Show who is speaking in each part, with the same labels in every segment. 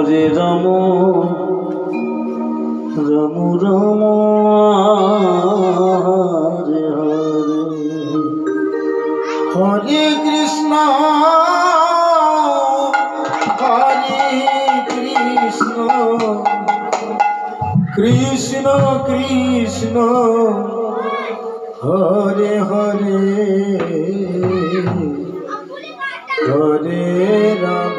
Speaker 1: হরে রাম রাম রাম হরে হরে
Speaker 2: হরে কৃষ্ণ কৃষ্ণ কৃষ্ণ হরে হরে। হরে রাম।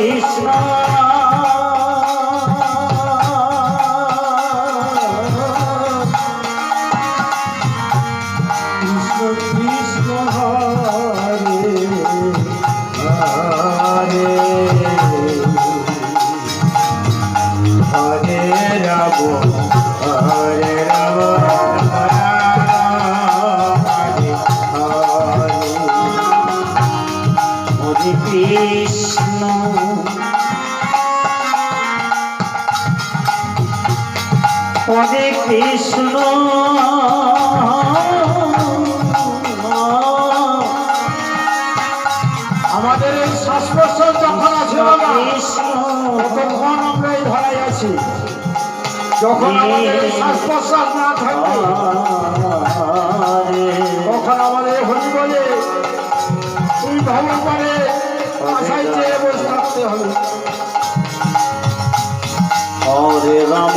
Speaker 1: কৃষ্ণ হরে কৃষ্ণ
Speaker 2: আমাদের এই শ্বাস প্রশ্বাস যখন আছে বাবা
Speaker 1: কৃষ্ণ
Speaker 2: ততক্ষণ আমরা এই ধরাই আছি। যখন আমাদের এই শ্বাস প্রশ্বাস না থাকবে তখন আমাদের হরি বলে তুই ভগবানে আশায় চেয়ে বসে থাকতে হবে।
Speaker 1: হরে রাম।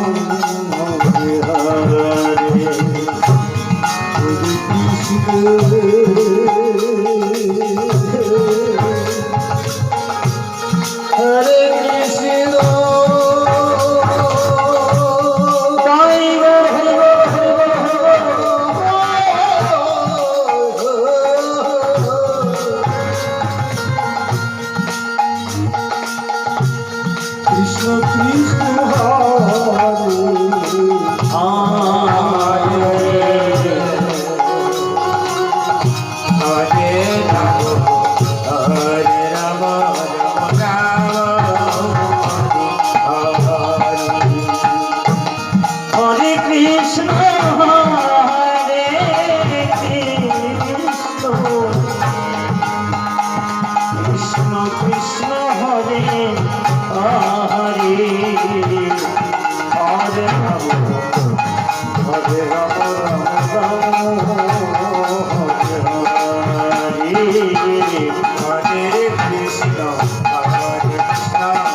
Speaker 1: Hare Krishna